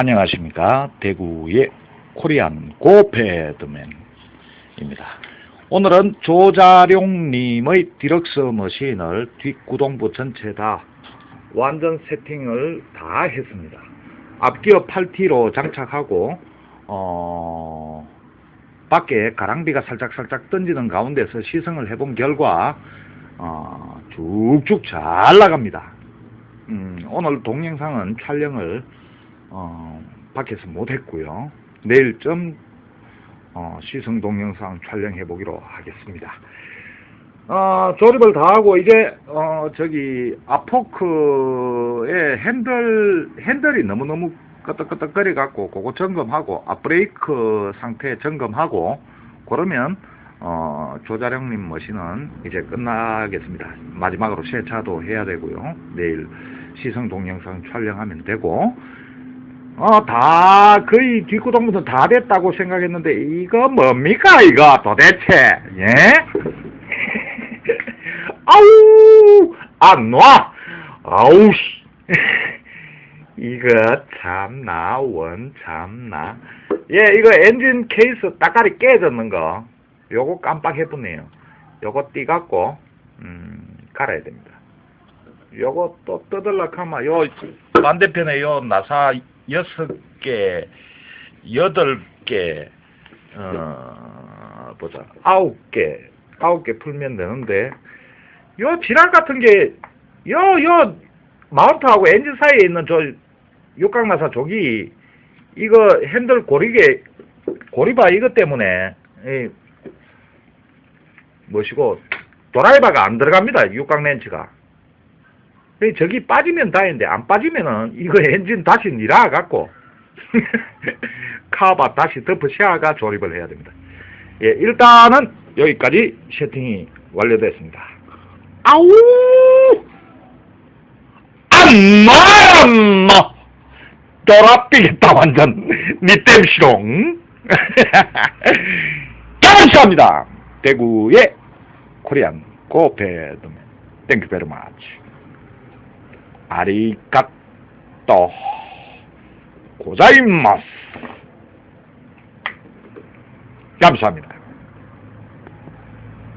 안녕하십니까 대구의 코리안 고패드맨입니다. 오늘은 조자룡님의 디럭스 머신을 뒷구동부 전체 다 완전 세팅을 다 했습니다. 앞기어 8T로 장착하고 어, 밖에 가랑비가 살짝살짝 던지는 가운데서 시승을 해본 결과 어, 쭉쭉 잘 나갑니다. 음, 오늘 동영상은 촬영을 어, 밖에서 못했고요. 내일 좀 어, 시승 동영상 촬영해 보기로 하겠습니다. 어, 조립을 다 하고 이제 어, 저기 아포크의 핸들 핸들이 너무 너무 끄덕끄덕거려 갖고 그거 점검하고 앞브레이크 상태 점검하고 그러면 어, 조자령님 머신은 이제 끝나겠습니다. 마지막으로 세차도 해야 되고요. 내일 시승 동영상 촬영하면 되고 어, 다, 거의 뒷구동부터 다 됐다고 생각했는데, 이거 뭡니까, 이거, 도대체, 예? 아우, 안 놔! 아우, 씨. 이거, 참나, 원, 참나. 예, 이거 엔진 케이스 따까리 깨졌는 거, 요거 깜빡해보네요. 요거 띠갖고, 음, 갈아야 됩니다. 요거 또 뜯을락하면, 요, 반대편에 요 나사 여섯 개, 여덟 개, 어, 보자, 아홉 개, 아홉 개 풀면 되는데, 요 지랄 같은 게, 요, 요, 마운트하고 엔진 사이에 있는 저 육각나사 조기, 이거 핸들 고리게, 고리바 이것 때문에, 이, 뭐시고, 드라이버가 안 들어갑니다, 육각 렌치가. 이 저기 빠지면 다인데 안 빠지면은 이거 엔진 다시 니라 갖고 카바 다시 씌워가 조립을 해야 됩니다. 예, 일단은 여기까지 세팅이 완료됐습니다. 아우! 안 놔! 안 놔! 돌아삐겠다 완전 니 땜 시롱 감사합니다. 대구의 코리안 고패드맨 땡큐 베리 마치 아리가또 고자이마스 감사합니다.